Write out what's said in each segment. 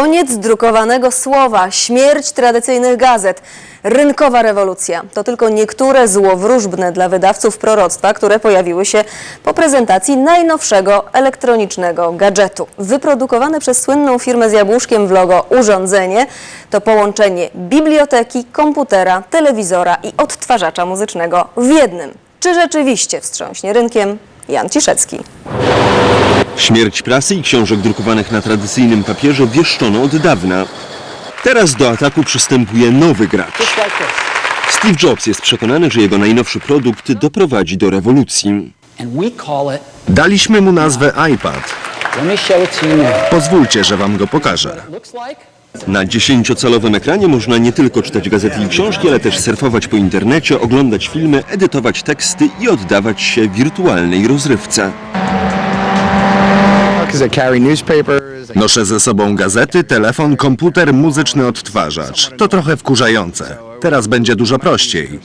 Koniec drukowanego słowa, śmierć tradycyjnych gazet, rynkowa rewolucja. To tylko niektóre złowróżbne dla wydawców proroctwa, które pojawiły się po prezentacji najnowszego elektronicznego gadżetu. Wyprodukowane przez słynną firmę z jabłuszkiem w logo urządzenie to połączenie biblioteki, komputera, telewizora i odtwarzacza muzycznego w jednym. Czy rzeczywiście wstrząśnie rynkiem? Jan Ciszecki. Śmierć prasy i książek drukowanych na tradycyjnym papierze wieszczono od dawna. Teraz do ataku przystępuje nowy gracz. Steve Jobs jest przekonany, że jego najnowszy produkt doprowadzi do rewolucji. Daliśmy mu nazwę iPad. Pozwólcie, że wam go pokażę. Na 10-calowym ekranie można nie tylko czytać gazety i książki, ale też surfować po internecie, oglądać filmy, edytować teksty i oddawać się wirtualnej rozrywce. Noszę ze sobą gazety, telefon, komputer, muzyczny odtwarzacz. To trochę wkurzające. Teraz będzie dużo prościej.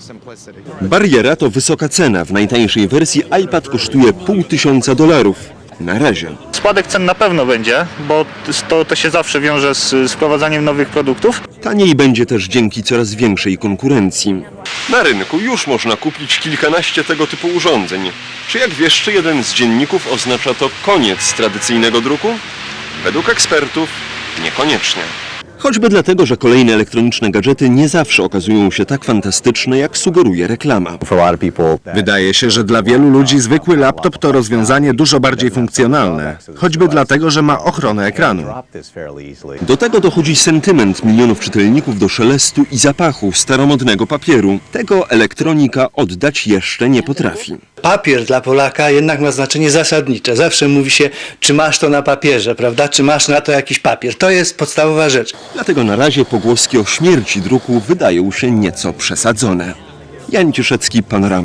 Bariera to wysoka cena. W najtańszej wersji iPad kosztuje pół tysiąca dolarów. Na razie. Spadek cen na pewno będzie, bo to, to się zawsze wiąże z, z wprowadzaniem nowych produktów. Taniej będzie też dzięki coraz większej konkurencji. Na rynku już można kupić kilkanaście tego typu urządzeń. Czy jak wieszczy jeden z dzienników oznacza to koniec tradycyjnego druku? Według ekspertów niekoniecznie. Choćby dlatego, że kolejne elektroniczne gadżety nie zawsze okazują się tak fantastyczne, jak sugeruje reklama. Wydaje się, że dla wielu ludzi zwykły laptop to rozwiązanie dużo bardziej funkcjonalne. Choćby dlatego, że ma ochronę ekranu. Do tego dochodzi sentyment milionów czytelników do szelestu i zapachu staromodnego papieru. Tego elektronika oddać jeszcze nie potrafi. Papier dla Polaka jednak ma znaczenie zasadnicze. Zawsze mówi się, czy masz to na papierze, prawda? Czy masz na to jakiś papier. To jest podstawowa rzecz. Dlatego na razie pogłoski o śmierci druku wydają się nieco przesadzone. Jan Cieszecki, Panorama.